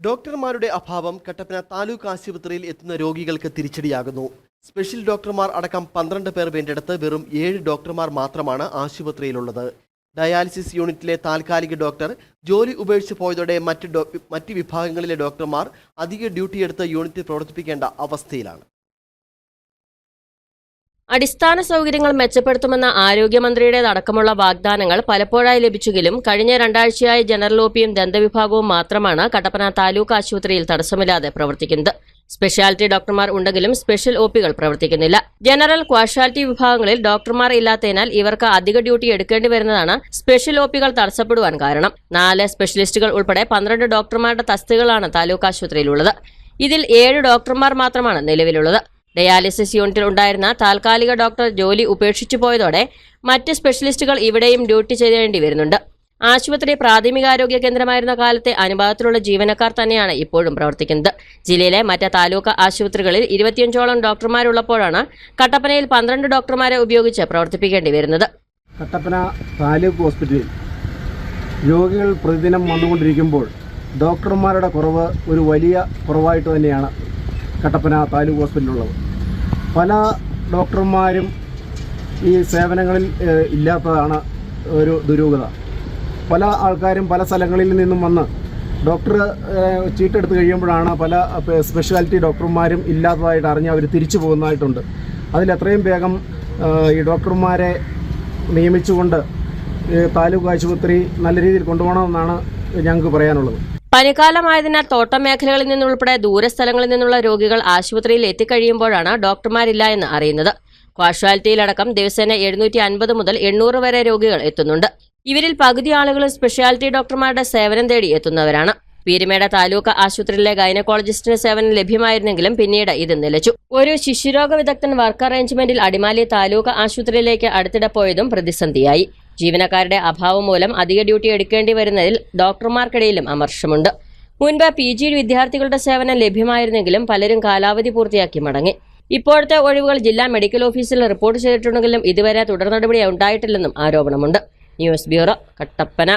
ഡോക്ടർമാരുടെ അഭാവം കട്ടപ്പന താലൂക്ക് ആശുപത്രിയിൽ എത്തുന്ന രോഗികൾക്ക് തിരിച്ചടിയാകുന്നു. സ്പെഷ്യൽ ഡോക്ടർമാർ അടക്കം പന്ത്രണ്ട് പേർ വേണ്ടിടത്ത് വെറും ഏഴ് ഡോക്ടർമാർ മാത്രമാണ് ആശുപത്രിയിലുള്ളത്. ഡയാലിസിസ് യൂണിറ്റിലെ താൽക്കാലിക ഡോക്ടർ ജോലി ഉപേക്ഷിച്ച് പോയതോടെ മറ്റ് മറ്റ് വിഭാഗങ്ങളിലെ ഡോക്ടർമാർ അധിക ഡ്യൂട്ടി ഡ്യൂട്ടിയെടുത്ത് യൂണിറ്റ് പ്രവർത്തിപ്പിക്കേണ്ട അവസ്ഥയിലാണ്. അടിസ്ഥാന സൗകര്യങ്ങൾ മെച്ചപ്പെടുത്തുമെന്ന ആരോഗ്യമന്ത്രിയുടേതടക്കമുള്ള വാഗ്ദാനങ്ങൾ പലപ്പോഴായി ലഭിച്ചെങ്കിലും കഴിഞ്ഞ രണ്ടാഴ്ചയായി ജനറൽ ഒ പിയും ദന്തവിഭാഗവും മാത്രമാണ് കട്ടപ്പന താലൂക്ക് ആശുപത്രിയിൽ തടസ്സമില്ലാതെ പ്രവർത്തിക്കുന്നത്. സ്പെഷ്യാലിറ്റി ഡോക്ടർമാർ ഉണ്ടെങ്കിലും സ്പെഷ്യൽ ഒ പികൾ പ്രവർത്തിക്കുന്നില്ല. ജനറൽ ക്വാഷ്വാലിറ്റി വിഭാഗങ്ങളിൽ ഡോക്ടർമാർ ഇല്ലാത്തതിനാൽ ഇവർക്ക് അധിക ഡ്യൂട്ടി എടുക്കേണ്ടി വരുന്നതാണ് സ്പെഷ്യൽ ഒ പികൾ തടസ്സപ്പെടുവാൻ കാരണം. നാല് സ്പെഷ്യലിസ്റ്റുകൾ ഉൾപ്പെടെ പന്ത്രണ്ട് ഡോക്ടർമാരുടെ തസ്തികളാണ് താലൂക്ക് ആശുപത്രിയിലുള്ളത്. ഇതിൽ ഏഴ് ഡോക്ടർമാർ മാത്രമാണ് നിലവിലുള്ളത്. ഡയാലിസിസ് യൂണിറ്റിൽ ഉണ്ടായിരുന്ന താൽക്കാലിക ഡോക്ടർ ജോലി ഉപേക്ഷിച്ചു പോയതോടെ മറ്റ് സ്പെഷ്യലിസ്റ്റുകൾ ഇവിടെയും ഡ്യൂട്ടി ചെയ്യേണ്ടി വരുന്നുണ്ട്. ആശുപത്രി പ്രാഥമികാരോഗ്യ കേന്ദ്രമായിരുന്ന കാലത്തെ അനുഭവത്തിലുള്ള ജീവനക്കാർ തന്നെയാണ് ഇപ്പോഴും പ്രവർത്തിക്കുന്നത്. ജില്ലയിലെ മറ്റ് താലൂക്ക് ആശുപത്രികളിൽ ഇരുപത്തിയഞ്ചോളം ഡോക്ടർമാരുള്ളപ്പോഴാണ് കട്ടപ്പനയിൽ പന്ത്രണ്ട് ഡോക്ടർമാരെ ഉപയോഗിച്ച് പ്രവർത്തിപ്പിക്കേണ്ടി വരുന്നത്. കട്ടപ്പന താലൂക്ക് ഹോസ്പിറ്റലിൽ രോഗികൾ പ്രതിദിനം വന്നുകൊണ്ടിരിക്കുമ്പോൾ ഡോക്ടർമാരുടെ കുറവ് ഒരു വലിയ കുറവായിട്ട് തന്നെയാണ്. കട്ടപ്പന താലൂക്ക് ഹോസ്പിറ്റലിലുള്ളത്. പല ഡോക്ടർമാരും ഈ സേവനങ്ങളിൽ ഇല്ലാത്തതാണ് ഒരു ദുരൂഹത. പല ആൾക്കാരും പല സ്ഥലങ്ങളിൽ നിന്നും വന്ന് ഡോക്ടർ ചീട്ടെടുത്ത് കഴിയുമ്പോഴാണ് പല സ്പെഷ്യാലിറ്റി ഡോക്ടർമാരും ഇല്ലാത്തതായിട്ട് അറിഞ്ഞ് അവർ തിരിച്ചു പോകുന്നതായിട്ടുണ്ട്. അതിലെത്രയും വേഗം ഈ ഡോക്ടർമാരെ നിയമിച്ചുകൊണ്ട് താലൂക്ക് ആശുപത്രി നല്ല രീതിയിൽ കൊണ്ടുപോകണമെന്നാണ് ഞങ്ങൾക്ക് പറയാനുള്ളത്. പനിക്കാലമായതിനാൽ തോട്ടം മേഖലകളിൽ നിന്നുൾപ്പെടെ ദൂരസ്ഥലങ്ങളിൽ നിന്നുള്ള രോഗികൾ ആശുപത്രിയിൽ എത്തിക്കഴിയുമ്പോഴാണ് ഡോക്ടർമാരില്ല എന്ന് അറിയുന്നത്. കാഷ്വാലിറ്റിയിലടക്കം ദിവസേന എഴുന്നൂറ്റി അൻപത് മുതൽ എണ്ണൂറ് വരെ രോഗികൾ എത്തുന്നുണ്ട്. ഇവരിൽ പകുതി ആളുകളും സ്പെഷ്യാലിറ്റി ഡോക്ടർമാരുടെ സേവനം തേടി എത്തുന്നവരാണ്. പീരുമേട താലൂക്ക് ആശുപത്രിയിലെ ഗൈനക്കോളജിസ്റ്റിന് സേവനം ലഭ്യമായിരുന്നെങ്കിലും പിന്നീട് ഇത് നിലച്ചു. ഒരു ശിശുരോഗ വിദഗ്ധൻ വർക്ക് അറേഞ്ച്മെന്റിൽ അടിമാലി താലൂക്ക് ആശുപത്രിയിലേക്ക് അടുത്തിടെ പോയതും പ്രതിസന്ധിയായി. ജീവനക്കാരുടെ അഭാവം മൂലം അധിക ഡ്യൂട്ടി എടുക്കേണ്ടി വരുന്നതിൽ ഡോക്ടർമാർക്കിടയിലും അമർഷമുണ്ട്. മുൻപ് പി ജി വിദ്യാർത്ഥികളുടെ സേവനം ലഭ്യമായിരുന്നെങ്കിലും പലരും കാലാവധി പൂർത്തിയാക്കി മടങ്ങി. ഇപ്പോഴത്തെ ഒഴിവുകൾ ജില്ലാ മെഡിക്കൽ ഓഫീസിൽ റിപ്പോർട്ട് ചെയ്തിട്ടുണ്ടെങ്കിലും ഇതുവരെ തുടർ നടപടി ഉണ്ടായിട്ടില്ലെന്നും ആരോപണമുണ്ട്. News bureau Kattappana.